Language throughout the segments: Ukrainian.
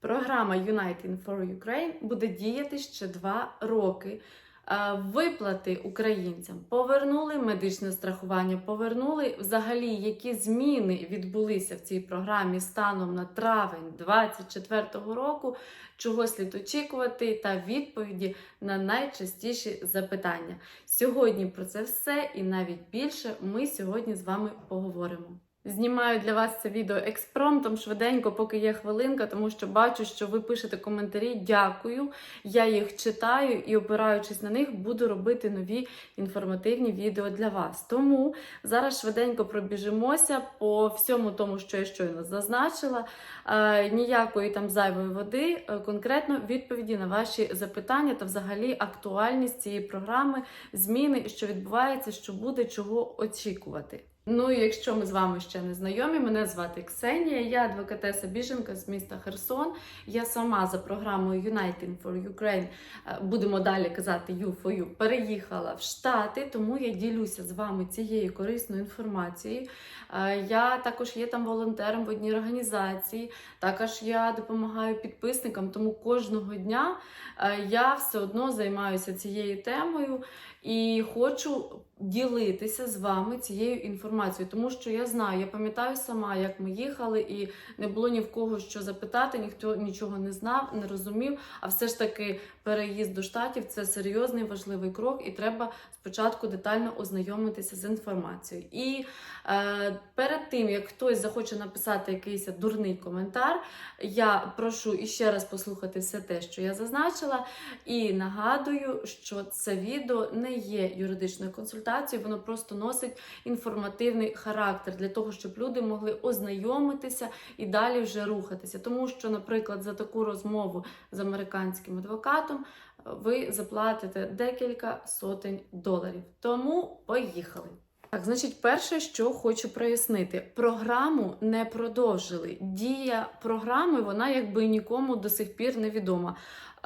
Програма Uniting for Ukraine буде діяти ще два роки. Е, Виплати українцям повернули медичне страхування, повернули взагалі, які зміни відбулися в цій програмі станом на травень 2024 року, чого слід очікувати, та відповіді на найчастіші запитання. Сьогодні про це все і навіть більше ми сьогодні з вами поговоримо. Знімаю для вас це відео експромтом швиденько, поки є хвилинка, тому що бачу, що ви пишете коментарі. Дякую. Я їх читаю і, опираючись на них, буду робити нові інформативні відео для вас. Тому зараз швиденько пробіжимося по всьому тому, що я щойно зазначила. Е, ніякої там зайвої води, е, конкретно відповіді на ваші запитання та взагалі актуальність цієї програми, зміни, що відбувається, що буде, чого очікувати. Ну якщо ми з вами ще не знайомі, мене звати Ксенія, я адвокатеса біженка з міста Херсон. Я сама за програмою Uniting for Ukraine, е, будемо далі казати You for You, переїхала в Штати, тому я ділюся з вами цією корисною інформацією. Е, Я також є там волонтером в одній організації, також я допомагаю підписникам, тому кожного дня е, я все одно займаюся цією темою і хочу ділитися з вами цією інформацією, тому що я знаю, я пам'ятаю сама, як ми їхали, і не було ні в кого що запитати, ніхто нічого не знав, не розумів. А все ж таки, переїзд до штатів це серйозний важливий крок, і треба спочатку детально ознайомитися з інформацією. І е, перед тим як хтось захоче написати якийсь дурний коментар, я прошу іще раз послухати все те, що я зазначила, і нагадую, що це відео не є юридичною консультацією, воно просто носить інформативний характер для того, щоб люди могли ознайомитися і далі вже рухатися. Тому що, наприклад, за таку розмову з американським адвокатом ви заплатите декілька сотень доларів. Тому поїхали. Так, значить, перше, що хочу прояснити, програму не продовжили. Дія програми, вона якби нікому до сих пір не відома.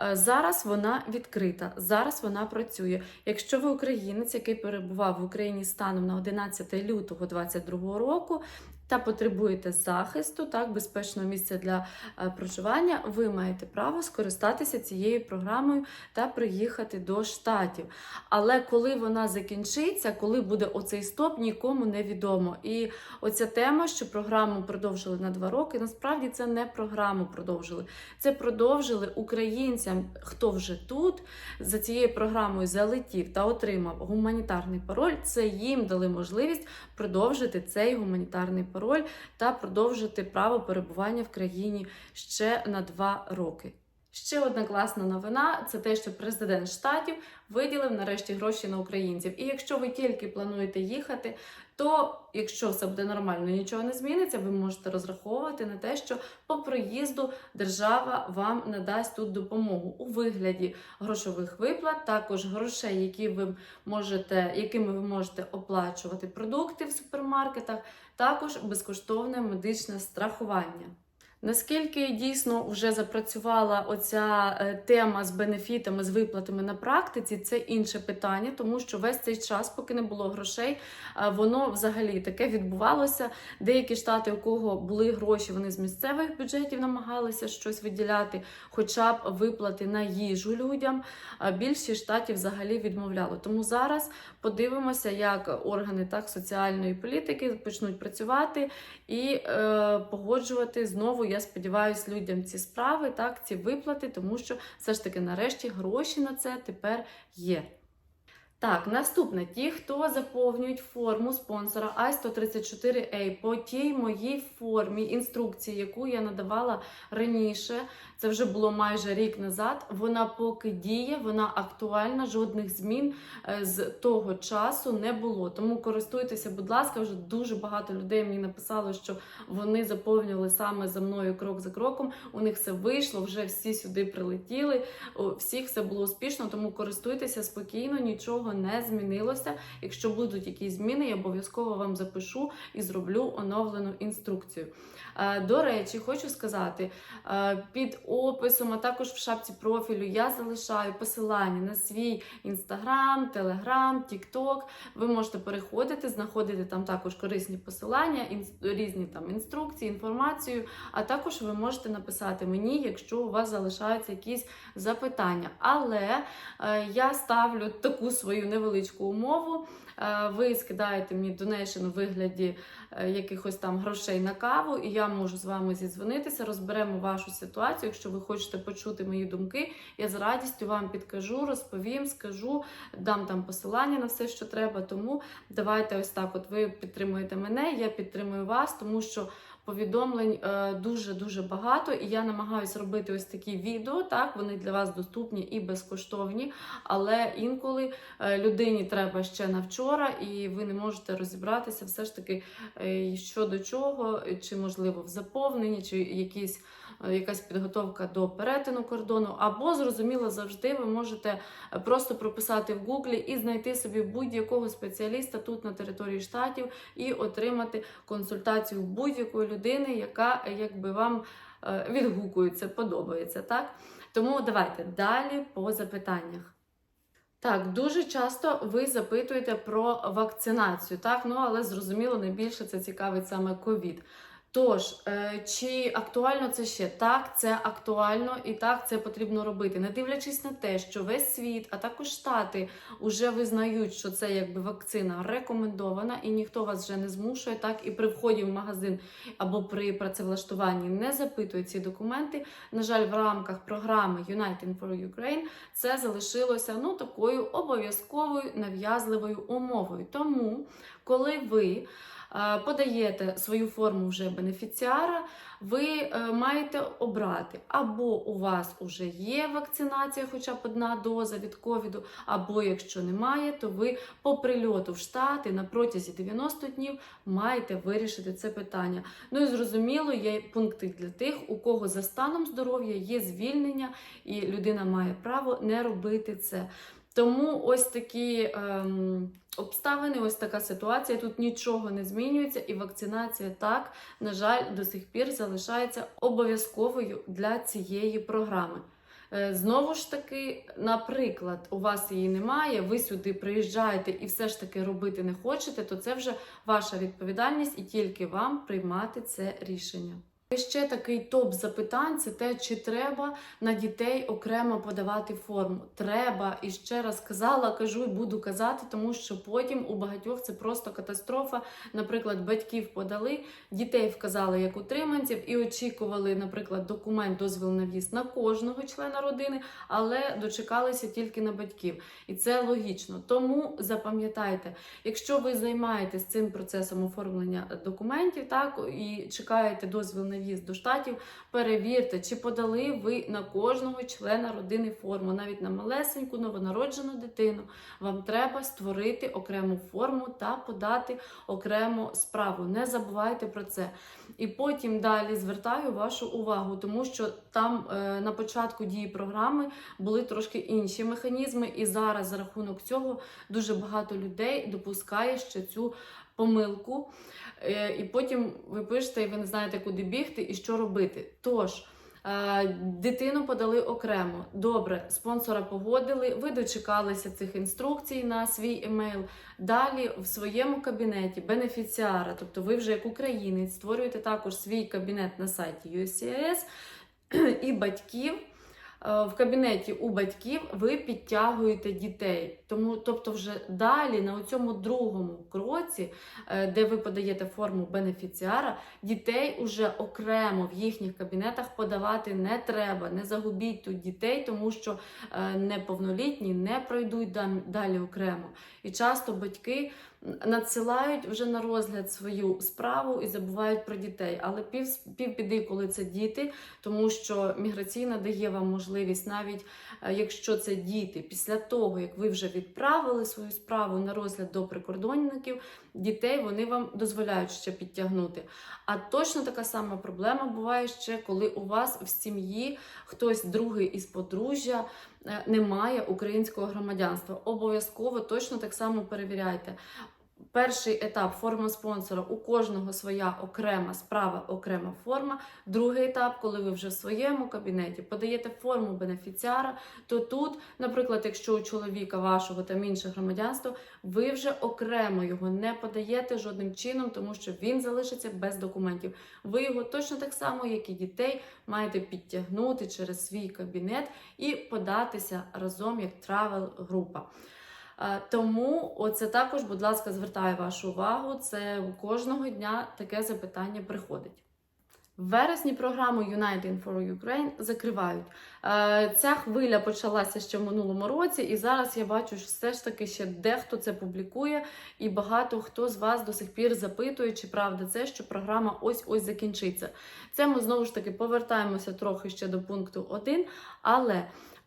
Е, Зараз вона відкрита, зараз вона працює. Якщо ви українець, який перебував в Україні станом на 11 лютого 2022 року. Та потребуєте захисту, так, безпечного місця для е, проживання, ви маєте право скористатися цією програмою та приїхати до штатів. Але коли вона закінчиться, коли буде оцей стоп, нікому не відомо. І оця тема, що програму продовжили на два роки, насправді це не програму продовжили. Це продовжили українцям, хто вже тут за цією програмою залетів та отримав гуманітарний пароль. Це їм дали можливість продовжити цей гуманітарний пароль та продовжити право перебування в країні ще на два роки. Ще одна класна новина це те, що президент штатів виділив нарешті гроші на українців. І якщо ви тільки плануєте їхати, то якщо все буде нормально, нічого не зміниться, ви можете розраховувати на те, що по проїзду держава вам надасть тут допомогу у вигляді грошових виплат, також грошей, які ви можете, якими ви можете оплачувати продукти в супермаркетах, також безкоштовне медичне страхування. Наскільки дійсно вже запрацювала оця е, тема з бенефітами, з виплатами на практиці, це інше питання, тому що весь цей час, поки не було грошей, е, воно взагалі таке відбувалося. Деякі штати, у кого були гроші, вони з місцевих бюджетів намагалися щось виділяти, хоча б виплати на їжу людям. Більшість штатів взагалі відмовляло. Тому зараз подивимося, як органи так соціальної політики почнуть працювати і е, погоджувати знову. Я сподіваюся, людям ці справи, так, ці виплати, тому що все ж таки нарешті гроші на це тепер є. Так, наступне, ті, хто заповнюють форму спонсора I-134A по тій моїй формі інструкції, яку я надавала раніше, це вже було майже рік назад. Вона поки діє, вона актуальна, жодних змін е, з того часу не було. Тому користуйтеся, будь ласка, вже дуже багато людей мені написало, що вони заповнювали саме за мною крок за кроком. У них все вийшло, вже всі сюди прилетіли. У всіх все було успішно, тому користуйтеся спокійно, нічого не змінилося. Якщо будуть якісь зміни, я обов'язково вам запишу і зроблю оновлену інструкцію. Е, До речі, хочу сказати, е, під описом, а також в шапці профілю я залишаю посилання на свій інстаграм, телеграм, тікток. Ви можете переходити, знаходити там також корисні посилання, різні там інструкції, інформацію. А також ви можете написати мені, якщо у вас залишаються якісь запитання. Але е, я ставлю таку свою невеличку умову. Е, ви скидаєте мені донейшн у вигляді е, якихось там грошей на каву, і я можу з вами зідзвонитися, розберемо вашу ситуацію. Якщо ви хочете почути мої думки, я з радістю вам підкажу, розповім, скажу, дам там посилання на все, що треба. Тому давайте ось так. От ви підтримуєте мене, я підтримую вас, тому що. Повідомлень дуже дуже багато, і я намагаюся робити ось такі відео. Так, вони для вас доступні і безкоштовні, але інколи е, людині треба ще на вчора, і ви не можете розібратися все ж таки е, що до чого, чи можливо в заповненні, чи якісь. Е, Якась підготовка до перетину кордону, або зрозуміло, завжди ви можете е, просто прописати в Гуглі і знайти собі будь-якого спеціаліста тут на території штатів і отримати консультацію будь-якої людини, яка е, якби вам відгукується, подобається. Так? Тому давайте далі по запитаннях. Так, дуже часто ви запитуєте про вакцинацію, так? Ну, але зрозуміло, найбільше це цікавить саме ковід. Тож, е, чи актуально це ще? Так, це актуально і так це потрібно робити. Не дивлячись на те, що весь світ, а також штати вже визнають, що це якби вакцина рекомендована, і ніхто вас вже не змушує, так і при вході в магазин або при працевлаштуванні не запитують ці документи. На жаль, в рамках програми United for Ukraine це залишилося ну такою обов'язковою нав'язливою умовою. Тому, коли ви подаєте свою форму вже бенефіціара, ви е, маєте обрати або у вас вже є вакцинація, хоча б одна доза від ковіду, або якщо немає, то ви по прильоту в Штати на протязі 90 днів маєте вирішити це питання. Ну і зрозуміло, є пункти для тих, у кого за станом здоров'я є звільнення, і людина має право не робити це. Тому ось такі ем, обставини, ось така ситуація. Тут нічого не змінюється, і вакцинація так, на жаль, до сих пір залишається обов'язковою для цієї програми. Е, Знову ж таки, наприклад, у вас її немає, ви сюди приїжджаєте і все ж таки робити не хочете, то це вже ваша відповідальність і тільки вам приймати це рішення. Ще такий топ запитань це те, чи треба на дітей окремо подавати форму. Треба, і ще раз казала, кажу і буду казати, тому що потім у багатьох це просто катастрофа. Наприклад, батьків подали, дітей вказали як утриманців і очікували, наприклад, документ дозвіл на в'їзд на кожного члена родини, але дочекалися тільки на батьків. І це логічно. Тому запам'ятайте, якщо ви займаєтесь цим процесом оформлення документів, так і чекаєте дозвіл на в'їзд до штатів, перевірте, чи подали ви на кожного члена родини форму, навіть на малесеньку новонароджену дитину. Вам треба створити окрему форму та подати окрему справу. Не забувайте про це. І потім далі звертаю вашу увагу, тому що там е, на початку дії програми були трошки інші механізми, і зараз за рахунок цього дуже багато людей допускає ще цю помилку. Е, і потім ви пишете, і ви не знаєте, куди бігти і що робити. Тож. е, Дитину подали окремо. Добре, спонсора погодили. Ви дочекалися цих інструкцій на свій емейл. Далі в своєму кабінеті бенефіціара, тобто ви вже як українець створюєте також свій кабінет на сайті USCIS і батьків. Е, В кабінеті у батьків ви підтягуєте дітей. Тому, тобто, вже далі на цьому другому кроці, е, де ви подаєте форму бенефіціара, дітей уже окремо в їхніх кабінетах подавати не треба. Не загубіть тут дітей, тому що е, неповнолітні не пройдуть далі окремо. І часто батьки надсилають вже на розгляд свою справу і забувають про дітей. Але пів, півбіди, коли це діти, тому що міграційна дає вам можливість, навіть е, якщо це діти, після того як ви вже відправили свою справу на розгляд до прикордонників, дітей вони вам дозволяють ще підтягнути. А точно така сама проблема буває ще, коли у вас в сім'ї хтось другий із подружжя е, не має українського громадянства. Обов'язково точно так само перевіряйте. Перший етап форма спонсора у кожного своя окрема справа, окрема форма. Другий етап, коли ви вже в своєму кабінеті подаєте форму бенефіціара, то тут, наприклад, якщо у чоловіка вашого там інше громадянство, ви вже окремо його не подаєте жодним чином, тому що він залишиться без документів. Ви його точно так само, як і дітей, маєте підтягнути через свій кабінет і податися разом як травел група. Е, Тому оце також, будь ласка, звертаю вашу увагу. Це кожного дня таке запитання приходить. В вересні програму United for Ukraine закривають. Е, Ця хвиля почалася ще в минулому році, і зараз я бачу, що все ж таки ще дехто це публікує, і багато хто з вас до сих пір запитує, чи правда це, що програма ось-ось закінчиться. Це ми знову ж таки повертаємося трохи ще до пункту 1, але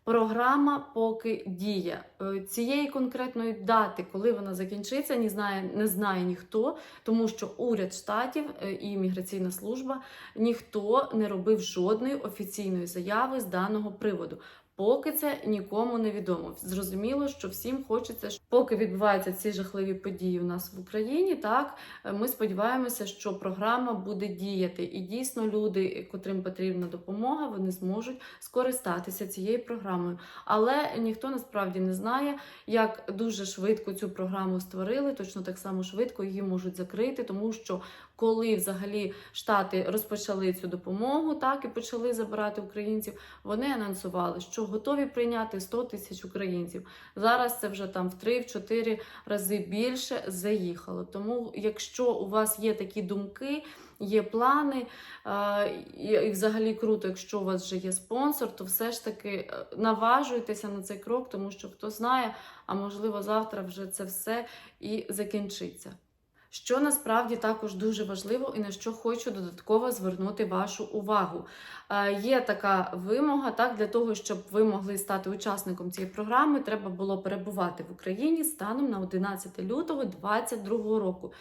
Програма поки діє. Е, Цієї конкретної дати, коли вона закінчиться, не знає, не знає ніхто, тому що уряд штатів е, і міграційна служба ніхто не робив жодної офіційної заяви з даного приводу. Поки це нікому не відомо. Зрозуміло, що всім хочеться, поки відбуваються ці жахливі події у нас в Україні, так е, ми сподіваємося, що програма буде діяти, і дійсно люди, котрим потрібна допомога, вони зможуть скористатися цією програмою. Але ніхто насправді не знає, як дуже швидко цю програму створили. Точно так само швидко її можуть закрити, тому що коли взагалі штати розпочали цю допомогу, так і почали забирати українців, вони анонсували, що готові прийняти 100 тисяч українців. Зараз це вже там в 3-4 рази більше заїхало. Тому, якщо у вас є такі думки, є плани, і і взагалі круто, якщо у вас вже є спонсор, то все ж таки е, наважуйтеся на цей крок, тому що хто знає, а можливо завтра вже це все і закінчиться. Що насправді також дуже важливо і на що хочу додатково звернути вашу увагу. Е, Є така вимога, так, для того, щоб ви могли стати учасником цієї програми, треба було перебувати в Україні станом на 11 лютого 2022 року.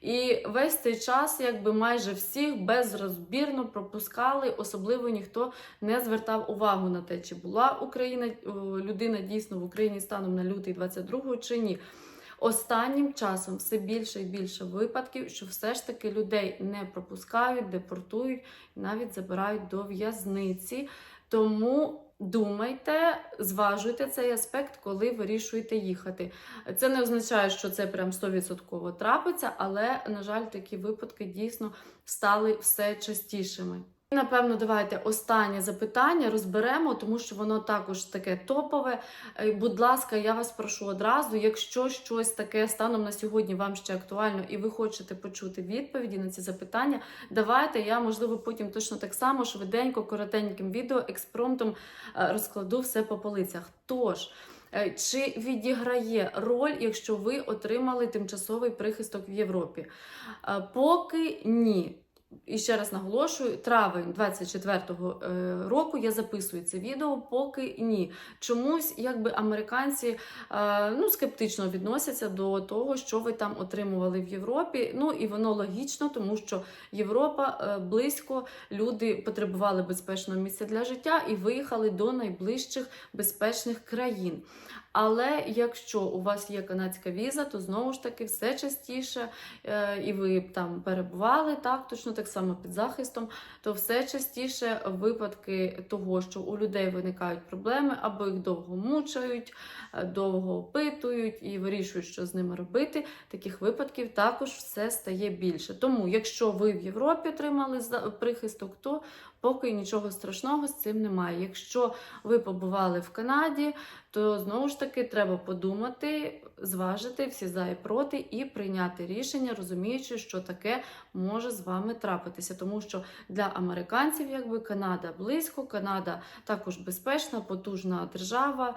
І весь цей час, якби майже всіх безрозбірно пропускали, особливо ніхто не звертав увагу на те, чи була Україна е, людина дійсно в Україні станом на лютий 22 чи ні. Останнім часом все більше і більше випадків, що все ж таки людей не пропускають, депортують, навіть забирають до в'язниці. Тому думайте, зважуйте цей аспект, коли вирішуєте їхати. Це не означає, що це прям 100% трапиться, але, на жаль, такі випадки дійсно стали все частішими. Напевно, давайте останнє запитання розберемо, тому що воно також таке топове. Е, Будь ласка, я вас прошу одразу, якщо щось таке станом на сьогодні вам ще актуально, і ви хочете почути відповіді на ці запитання, давайте я, можливо, потім точно так само швиденько, коротеньким відео, експромтом е, розкладу все по полицях. Тож. е, Чи відіграє роль, якщо ви отримали тимчасовий прихисток в Європі? Поки ні. І ще раз наголошую, травень 24-го е, року я записую це відео, поки ні. Чомусь, якби американці е, ну, скептично відносяться до того, що ви там отримували в Європі. Ну і воно логічно, тому що Європа е, близько, люди потребували безпечного місця для життя і виїхали до найближчих безпечних країн. Але якщо у вас є канадська віза, то знову ж таки все частіше, е, і ви там перебували так, точно так само під захистом, то все частіше випадки того, що у людей виникають проблеми, або їх довго мучають, е, довго опитують і вирішують, що з ними робити. Таких випадків також все стає більше. Тому, якщо ви в Європі отримали прихисток, то поки нічого страшного з цим немає. Якщо ви побували в Канаді, то знову ж таки треба подумати, зважити всі за і проти і прийняти рішення, розуміючи, що таке може з вами трапитися. Тому що для американців, якби Канада близько, Канада також безпечна, потужна держава.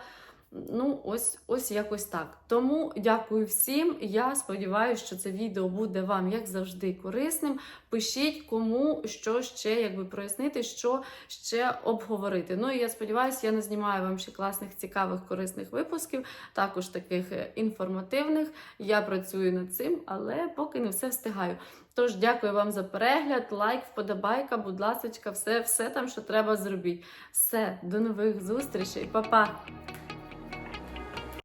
Ну, ось, ось якось так. Тому дякую всім. Я сподіваюся, що це відео буде вам, як завжди, корисним. Пишіть, кому що ще якби прояснити, що ще обговорити. Ну і я сподіваюся, я не знімаю вам ще класних, цікавих, корисних випусків, також таких е, інформативних. Я працюю над цим, але поки не все встигаю. Тож дякую вам за перегляд, лайк, вподобайка, будь ласочка, все, все там, що треба зробіть. Все, до нових зустрічей, Па-па!